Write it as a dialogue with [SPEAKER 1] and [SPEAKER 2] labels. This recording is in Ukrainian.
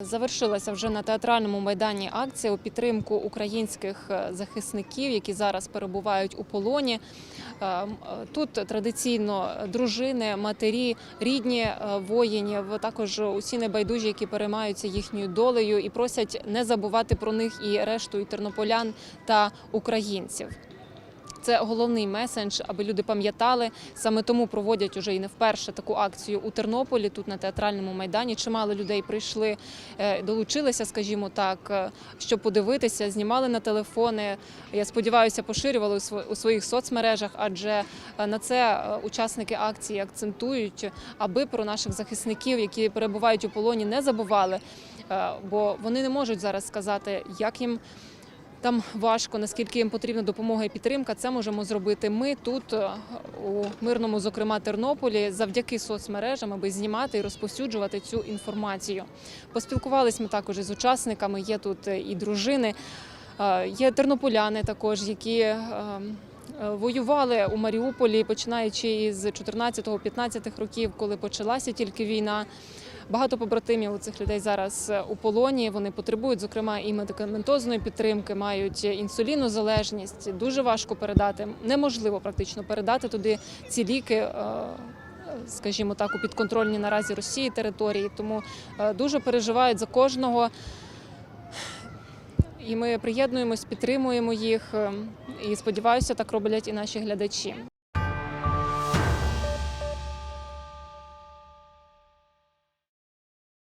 [SPEAKER 1] Завершилася вже на театральному майдані акція у підтримку українських е, захисників, які зараз перебувають у полоні. Е, е, Тут традиційно дружини, матері, рідні воїнів, також усі небайдужі, які переймаються їхньою долею і просять не забувати про них і решту тернополян та українців. Це головний месендж, аби люди пам'ятали. Саме тому проводять уже і не вперше таку акцію у Тернополі, тут на театральному майдані. Чимало людей прийшли, е, долучилися, скажімо так, е, щоб подивитися, знімали на телефони. Я сподіваюся, поширювали у своїх соцмережах, адже е, на це учасники акції акцентують, аби про наших захисників, які перебувають у полоні, не забували. Бо вони не можуть зараз сказати, як їм там важко, наскільки їм потрібна допомога і підтримка. Це можемо зробити ми тут, е, у мирному, зокрема Тернополі, завдяки соцмережам, аби знімати і розповсюджувати цю інформацію. Поспілкувались ми також із учасниками. Є тут е, і дружини, е, є тернополяни також, які. Воювали у Маріуполі, починаючи із 14-15 років, коли почалася тільки війна. Багато побратимів у цих людей зараз е, у полоні. Вони потребують, зокрема, і медикаментозної підтримки, мають інсулінозалежність. Дуже важко передати, неможливо практично передати туди ці ліки. е, Скажімо так, у підконтрольній наразі Росії території, тому е, дуже переживають за кожного. І ми приєднуємось, підтримуємо їх. І сподіваюся, так роблять і наші глядачі.